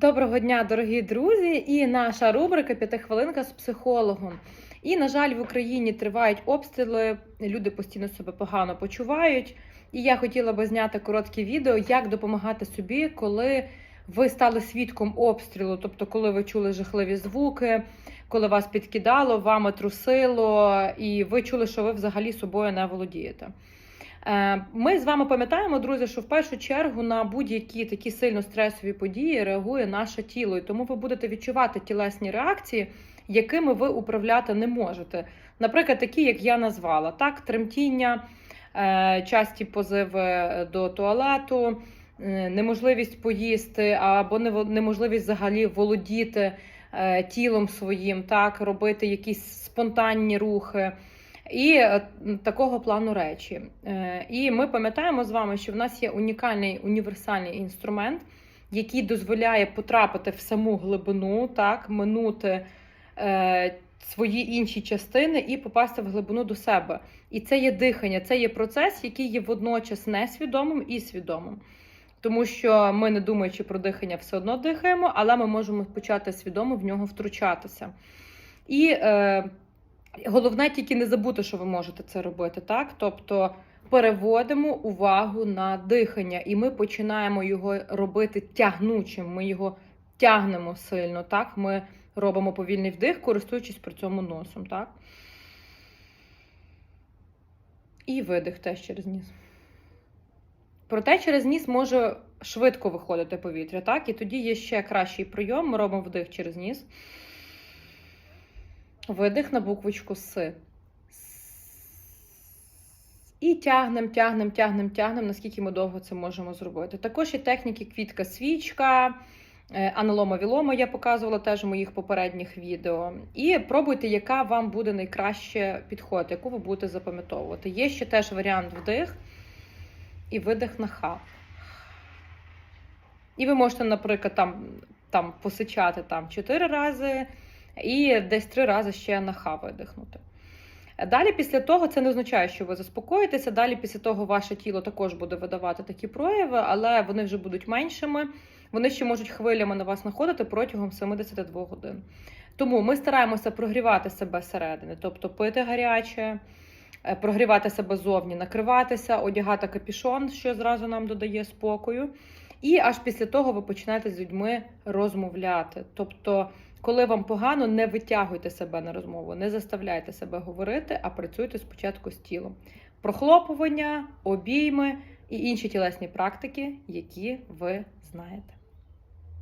Доброго дня, дорогі друзі! І наша рубрика П'ятихвилинка з психологом. І, на жаль, в Україні тривають обстріли, люди постійно себе погано почувають. І я хотіла би зняти коротке відео, як допомагати собі, коли ви стали свідком обстрілу, тобто, коли ви чули жахливі звуки, коли вас підкидало, вами трусило, і ви чули, що ви взагалі собою не володієте. Е, Ми з вами пам'ятаємо, друзі, що в першу чергу на будь-які такі сильно стресові події реагує наше тіло, і тому ви будете відчувати тілесні реакції, якими ви управляти не можете. Наприклад, такі, як я назвала, так, тремтіння, е, часті позиви до туалету, е, неможливість поїсти або неможливість взагалі володіти е, тілом своїм, так, робити якісь спонтанні рухи. І е, такого плану речі. Е, І ми пам'ятаємо з вами, що в нас є унікальний універсальний інструмент, який дозволяє потрапити в саму глибину, так, минути е, свої інші частини і попасти в глибину до себе. І це є дихання, це є процес, який є водночас несвідомим і свідомим. Тому що ми, не думаючи про дихання, все одно дихаємо, але ми можемо почати свідомо в нього втручатися. І е, Головне тільки не забути, що ви можете це робити, так? Тобто переводимо увагу на дихання, і ми починаємо його робити тягнучим. Ми його тягнемо сильно, так? Ми робимо повільний вдих, користуючись при цьому носом, так? І видих теж через ніс. Проте через ніс може швидко виходити повітря, так? І тоді є ще кращий прийом. Ми робимо вдих через ніс. Видих на буквочку С. І тягнем, тягнем, тягнем, тягнем, наскільки ми довго це можемо зробити. Також є техніки квітка свічка, е, аналома вілома я показувала теж у моїх попередніх відео. І пробуйте, яка вам буде найкраще підходити, яку ви будете запам'ятовувати. Є ще теж варіант вдих і видих на ха. І ви можете, наприклад, там, там посичати там 4 рази і десь три рази ще на ха видихнути. Далі, після того, це не означає, що ви заспокоїтеся. Далі, після того, ваше тіло також буде видавати такі прояви, але вони вже будуть меншими. Вони ще можуть хвилями на вас знаходити протягом 72 годин. Тому ми стараємося прогрівати себе зсередини, тобто пити гаряче, е, прогрівати себе зовні, накриватися, одягати капішон, що зразу нам додає спокою. І аж після того ви починаєте з людьми розмовляти. Тобто, коли вам погано, не витягуйте себе на розмову, не заставляйте себе говорити, а працюйте спочатку з тілом. Прохлопування, обійми і інші тілесні практики, які ви знаєте.